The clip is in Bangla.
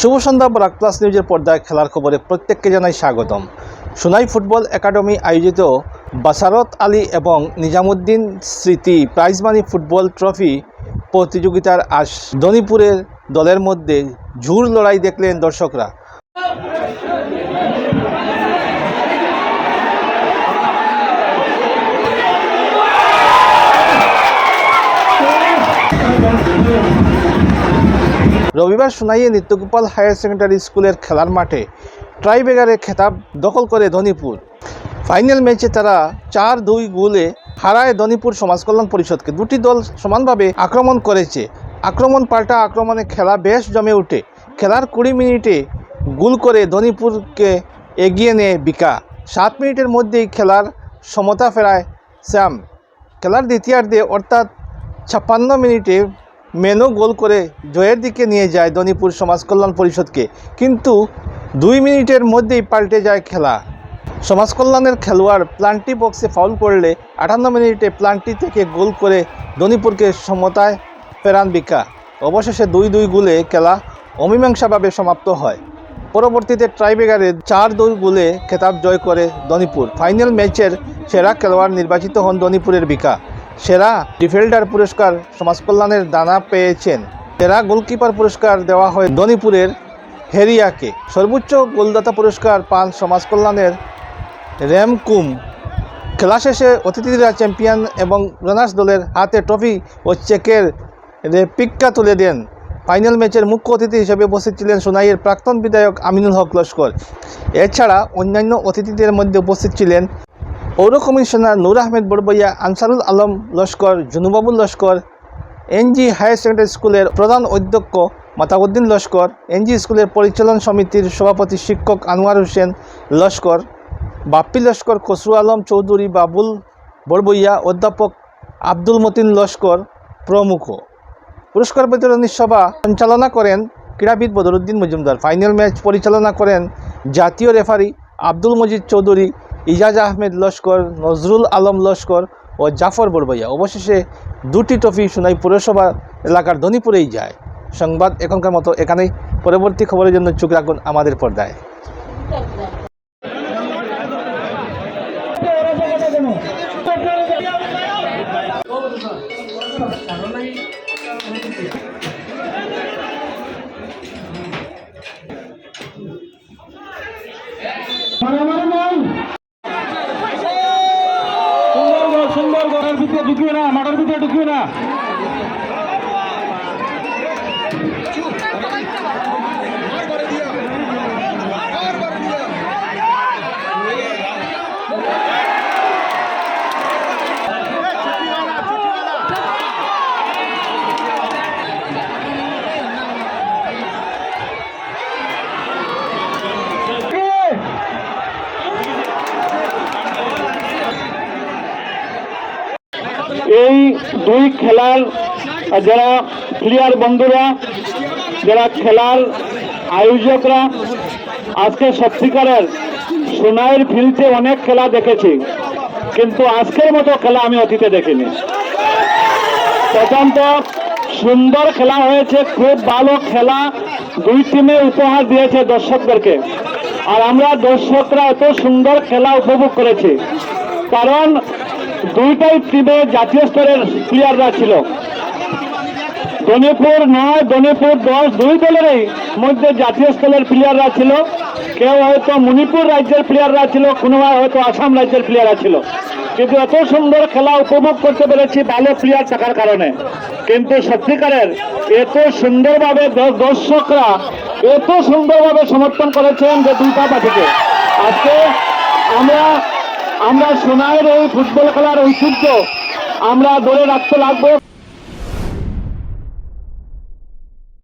শুভ সন্ধ্যা ব্রাক প্লাস নিউজের পর্দায় খেলার খবরে প্রত্যেককে জানাই স্বাগতম। সোনাই ফুটবল একাডেমি আয়োজিত বাসারত আলী এবং নিজামুদ্দিন স্মৃতি প্রাইজমানি ফুটবল ট্রফি প্রতিযোগিতার আস দনিপুরের দলের মধ্যে ঝুর লড়াই দেখলেন দর্শকরা। রবিবার সোনাইয়ে নিত্যগোপাল হায়ার সেকেন্ডারি স্কুলের খেলার মাঠে ট্রাইবেগারে খেতাব দখল করে ধনীপুর। ফাইনাল ম্যাচে তারা চার দুই গোলে হারায় ধনীপুর সমাজ কল্যাণ পরিষদকে। দুটি দল সমানভাবে আক্রমণ করেছে। আক্রমণ পাল্টা আক্রমণে খেলা বেশ জমে ওঠে। খেলার কুড়ি মিনিটে গোল করে ধনীপুরকে এগিয়ে নেয় বিকা। সাত মিনিটের মধ্যেই খেলার সমতা ফেরায় শ্যাম খেলার দ্বিতীয়ার্ধে অর্থাৎ ছাপ্পান্ন মিনিটে মেনু গোল করে জয়ের দিকে নিয়ে যায় দনিপুর সমাজ কল্যাণ পরিষদকে। কিন্তু দুই মিনিটের মধ্যেই পাল্টে যায় খেলা। সমাজ কল্যাণের খেলোয়াড় প্লান্টি বক্সে ফাউল করলে আটান্ন মিনিটে প্লান্টি থেকে গোল করে দনিপুরকে সমতায় ফেরান বিকা। অবশেষে দুই দুই গোলে খেলা অমীমাংসাভাবে সমাপ্ত হয়। পরবর্তীতে ট্রাইবেগারে চার দুই গোলে খেতাব জয় করে দনিপুর। ফাইনাল ম্যাচের সেরা খেলোয়াড় নির্বাচিত হন দনিপুরের বিকা। সেরা ডিফেল্ডার পুরস্কার সমাজ কল্যাণের দানা পেয়েছেন। সেরা গোলকিপার পুরস্কার দেওয়া হয় দনিপুরের হেরিয়াকে। সর্বোচ্চ গোলদাতা পুরস্কার পান সমাজ কল্যাণের র্যামকুম খেলা শেষে অতিথিরা চ্যাম্পিয়ন এবং রানার্স দলের হাতে ট্রফি ও চেকের রেপিক্কা তুলে দেন। ফাইনাল ম্যাচের মুখ্য অতিথি হিসেবে উপস্থিত ছিলেন সোনাইয়ের প্রাক্তন বিধায়ক আমিনুল হক লস্কর। এছাড়া অন্যান্য অতিথিদের মধ্যে উপস্থিত ছিলেন পৌর কমিশনার নূর Ahmed Barbhuiya Ansarul Alam Laskar Junubabul Laskar NG higher secondary স্কুলের প্রধান অধ্যক্ষ মাতাউদ্দিন লস্কর এনজি স্কুলের পরিচালন সমিতির সভাপতি শিক্ষক আনোয়ার হোসেন লস্কর বাপ্পি লস্কর খসরু আলম চৌধুরী, বাবুল বড়বইয়া অধ্যাপক আব্দুল মতিন লস্কর প্রমুখ। পুরস্কার বিতরণী সভা সঞ্চালনা করেন ক্রীড়াবিদ বদরুদ্দিন মজুমদার। ফাইনাল ম্যাচ পরিচালনা করেন জাতীয় রেফারি আব্দুল মজিদ চৌধুরী। ইজাজ আহমেদ লস্কর, নজরুল আলম লস্কর ও জাফর বড়বইয়া অবশেষে দুটি ট্রফি সোনাই পুরসভা এলাকার ধনীপুরেই যায়। সংবাদ এখনকার মতো এখানেই। পরবর্তী খবরের জন্য চোখ রাখুন আমাদের পর্দায় সুন্দর ঘরের ভিতরে ঢুকিও না মাঠের ভিতরে ঢুকিও না। এই দুই খেলার যারা প্লেয়ার বন্ধুরা, যারা খেলার আয়োজকরা, আজকে সত্যিকারের সোনাইয়ের ফিল্ডে অনেক খেলা দেখেছি, কিন্তু আজকের মতো খেলা আমি অতীতে দেখিনি। প্রথমত সুন্দর খেলা হয়েছে, খুব ভালো খেলা দুই টিমে উপহার দিয়েছে দর্শকদেরকে। আর আমরা দর্শকরা এত সুন্দর খেলা উপভোগ করেছি। কারণ দুইটাই টিমে জাতীয় স্তরের প্লেয়াররা ছিল। দনিপুর নয়, দনিপুর দশ, দুই দলেরই মধ্যে জাতীয় স্তরের প্লেয়াররা ছিল। কেউ হয়তো মণিপুর রাজ্যের প্লেয়াররা ছিল, কোনো হয়তো আসাম রাজ্যের প্লেয়াররা ছিল। কিন্তু এত সুন্দর খেলা উপভোগ করতে পেরেছি ভালো প্লেয়ার থাকার কারণে। কিন্তু সত্যিকারের এত সুন্দরভাবে দর্শকরা এত সুন্দরভাবে সমর্থন করেছেন যে দুইটা পার্টিকে আজকে আমরা আমরা সোনাইয়ের এই ফুটবল খেলার ঐতিহ্য আমরা ধরে রাখতে লাগবো।